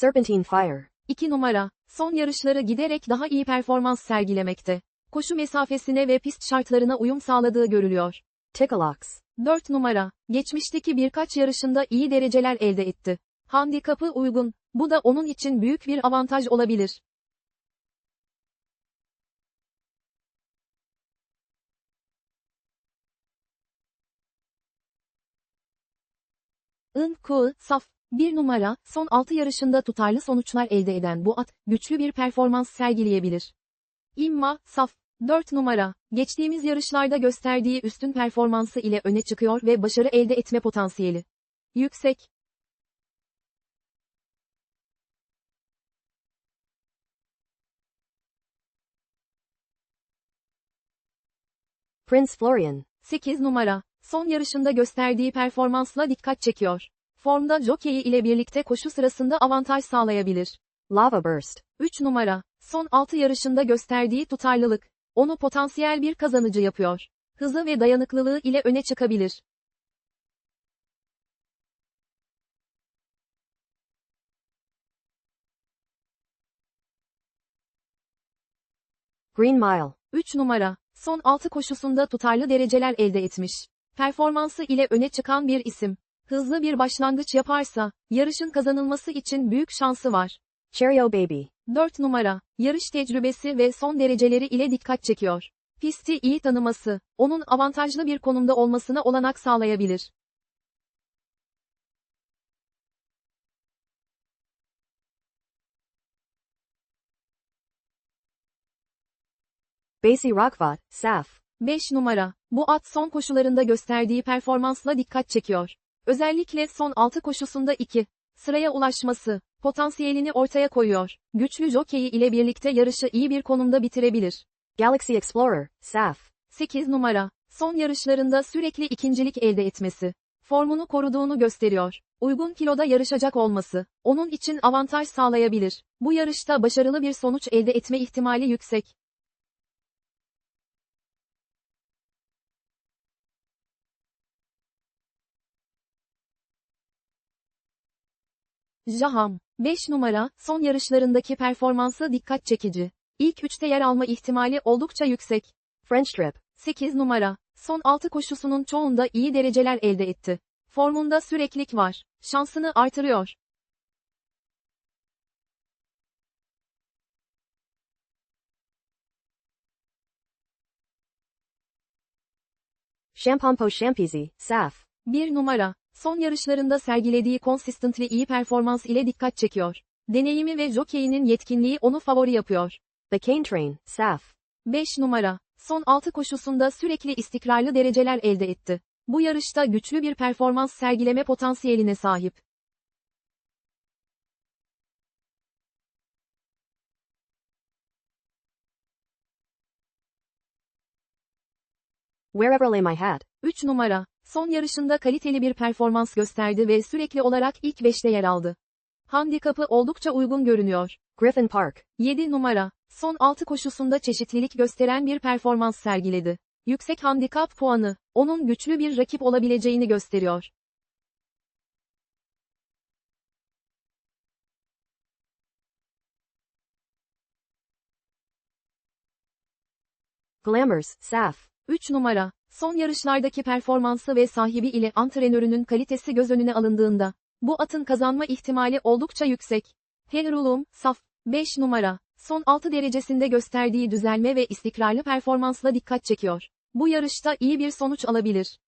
Serpentine Fire. 2 numara, son yarışları giderek daha iyi performans sergilemekte. Koşu mesafesine ve pist şartlarına uyum sağladığı görülüyor. Ticolox. 4 numara, geçmişteki birkaç yarışında iyi dereceler elde etti. Handikapı uygun, bu da onun için büyük bir avantaj olabilir. Inku, saf, 1 numara, son 6 yarışında tutarlı sonuçlar elde eden bu at, güçlü bir performans sergileyebilir. İmma, saf, 4 numara, geçtiğimiz yarışlarda gösterdiği üstün performansı ile öne çıkıyor ve başarı elde etme potansiyeli. Yüksek. Prince Florian. 8 numara, son yarışında gösterdiği performansla dikkat çekiyor. Formda jockey ile birlikte koşu sırasında avantaj sağlayabilir. Lava Burst. 3 numara, son 6 yarışında gösterdiği tutarlılık, onu potansiyel bir kazanıcı yapıyor. Hızı ve dayanıklılığı ile öne çıkabilir. Green Mile. 3 numara, son 6 koşusunda tutarlı dereceler elde etmiş. Performansı ile öne çıkan bir isim. Hızlı bir başlangıç yaparsa, yarışın kazanılması için büyük şansı var. Cheerio Baby. 4 numara, yarış tecrübesi ve son dereceleri ile dikkat çekiyor. Pisti iyi tanıması, onun avantajlı bir konumda olmasına olanak sağlayabilir. Basie Rockvat, Saf. 5 numara, bu at son koşularında gösterdiği performansla dikkat çekiyor. Özellikle son 6 koşusunda 2 sıraya ulaşması, potansiyelini ortaya koyuyor. Güçlü jokeyi ile birlikte yarışı iyi bir konumda bitirebilir. Galaxy Explorer, Saf. 8 numara, son yarışlarında sürekli ikincilik elde etmesi, formunu koruduğunu gösteriyor. Uygun kiloda yarışacak olması, onun için avantaj sağlayabilir. Bu yarışta başarılı bir sonuç elde etme ihtimali yüksek. Jaham, 5 numara, son yarışlarındaki performansı dikkat çekici. İlk 3'te yer alma ihtimali oldukça yüksek. French Trip. 8 numara, son 6 koşusunun çoğunda iyi dereceler elde etti. Formunda süreklilik var. Şansını artırıyor. Shampampo Shampisi, Saf. 1 numara, son yarışlarında sergilediği consistently iyi performans ile dikkat çekiyor. Deneyimi ve jokeyinin yetkinliği onu favori yapıyor. The Cane Train, Saf. 5 numara, son 6 koşusunda sürekli istikrarlı dereceler elde etti. Bu yarışta güçlü bir performans sergileme potansiyeline sahip. Wherever Lay My Hat. 3 numara, son yarışında kaliteli bir performans gösterdi ve sürekli olarak ilk 5'te yer aldı. Handikapı oldukça uygun görünüyor. Griffin Park. 7 numara, son 6 koşusunda çeşitlilik gösteren bir performans sergiledi. Yüksek handikap puanı, onun güçlü bir rakip olabileceğini gösteriyor. Glamours, Saf. 3 numara, son yarışlardaki performansı ve sahibi ile antrenörünün kalitesi göz önüne alındığında, bu atın kazanma ihtimali oldukça yüksek. Herulum, saf, 5 numara, son 6 derecesinde gösterdiği düzelme ve istikrarlı performansla dikkat çekiyor. Bu yarışta iyi bir sonuç alabilir.